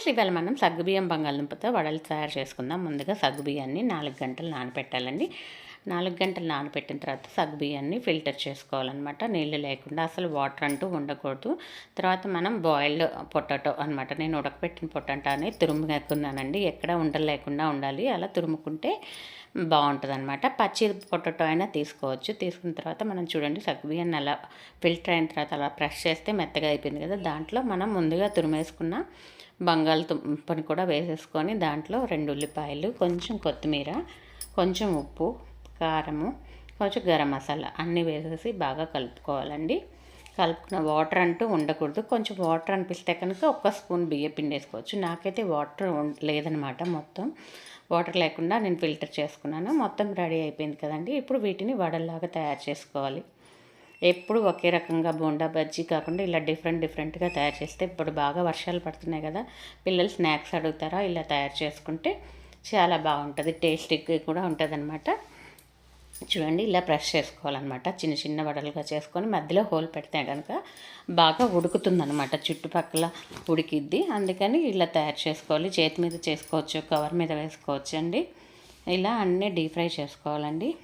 Friends ఇవాళ మనం సగ్గుబియ్యం బంగాళదుంపతో వడలు తయారు చేసుకుందాం. ముందుగా సగ్గుబియ్యాన్ని నాలుగు గంటలు నానపెట్టాలండి. నాలుగు గంటలు నానబెట్టిన తర్వాత సగ్గుబియ్యాన్ని ఫిల్టర్ చేసుకోవాలన్నమాట. నీళ్ళు లేకుండా అసలు వాటర్ అంటూ ఉండకూడదు. తర్వాత మనం బాయిల్డ్ పొటాటో అనమాట నేను ఉడకపెట్టిన పొటాటోని తురుముకున్నానండి. ఎక్కడ ఉండలు లేకుండా ఉండాలి. అలా తురుముకుంటే బాగుంటుంది అనమాట పచ్చి పొటాటో అయినా తీసుకోవచ్చు. తీసుకున్న తర్వాత మనం చూడండి సగ్గుబియ్యాన్ని అలా ఫిల్టర్ అయిన తర్వాత అలా ప్రెష్ చేస్తే మెత్తగా అయిపోయింది కదా. దాంట్లో మనం ముందుగా తురిమేసుకున్న బంగాళదుంపని కూడా వేసేసుకొని దాంట్లో రెండు ఉల్లిపాయలు కొంచెం కొత్తిమీర కొంచెం ఉప్పు కారము కొంచెం గరం మసాలా అన్నీ వేసేసి బాగా కలుపుకోవాలండి. కలుపుకున్న వాటర్ అంటూ ఉండకూడదు. కొంచెం వాటర్ అనిపిస్తే కనుక ఒక్క స్పూన్ బియ్య పిండి వేసుకోవచ్చు నాకైతే వాటర్ లేదనమాట మొత్తం. వాటర్ లేకుండా నేను ఫిల్టర్ చేసుకున్నాను. మొత్తం రెడీ అయిపోయింది కదండి. ఇప్పుడు వీటిని వడల్లాగా తయారు చేసుకోవాలి. ఎప్పుడు ఒకే రకంగా బోండా బజ్జీ కాకుండా ఇలా డిఫరెంట్ డిఫరెంట్గా తయారు చేస్తే ఇప్పుడు బాగా వర్షాలు పడుతున్నాయి కదా. పిల్లలు స్నాక్స్ అడుగుతారా? ఇలా తయారు చేసుకుంటే చాలా బాగుంటుంది. టేస్టీగా కూడా ఉంటుంది చూడండి ఇలా ప్రెస్ చేసుకోవాలన్నమాట. చిన్న చిన్న వడలుగా చేసుకొని మధ్యలో హోల్ పెడితే కనుక బాగా ఉడుకుతుందనమాట చుట్టుపక్కల ఉడికిద్ది. అందుకని ఇలా తయారు చేసుకోవాలి. చేతి మీద చేసుకోవచ్చు కవర్ మీద వేసుకోవచ్చు అండి. ఇలా అన్నీ డీప్ ఫ్రై చేసుకోవాలండి.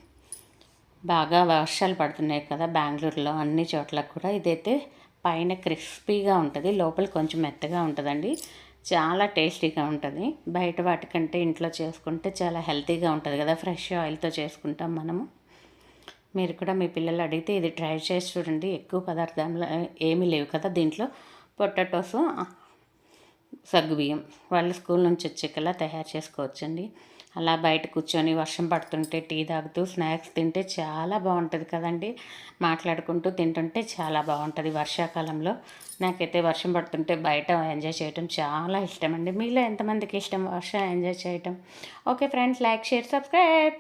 బాగా వర్షాలు పడుతున్నాయి కదా బెంగళూరులో అన్ని చోట్ల కూడా. ఇదైతే పైన క్రిస్పీగా ఉంటుంది. లోపల కొంచెం మెత్తగా ఉంటుందండి. చాలా టేస్టీగా ఉంటుంది. బయట వాటికంటే ఇంట్లో చేసుకుంటే చాలా హెల్తీగా ఉంటుంది కదా ఫ్రెష్ ఆయిల్తో చేసుకుంటాం మనము. మీరు కూడా మీ పిల్లలు అడిగితే ఇది ట్రై చేసి చూడండి. ఎక్కువ పదార్థాలు ఏమీ లేవు కదా దీంట్లో. పొటాటోస్ సగ్గుబియ్యం. వాళ్ళు స్కూల్ నుంచి వచ్చేకల్లా తయారు చేసుకోవచ్చండి. అలా బయట కూర్చొని వర్షం పడుతుంటే టీ తాగుతూ స్నాక్స్ తింటే చాలా బాగుంటుంది కదండి. మాట్లాడుకుంటూ తింటుంటే చాలా బాగుంటుంది వర్షాకాలంలో. నాకైతే వర్షం పడుతుంటే బయట ఎంజాయ్ చేయటం చాలా ఇష్టం అండి మీలో ఎంతమందికి ఇష్టం వర్షం ఎంజాయ్ చేయటం? Okay friends like share subscribe.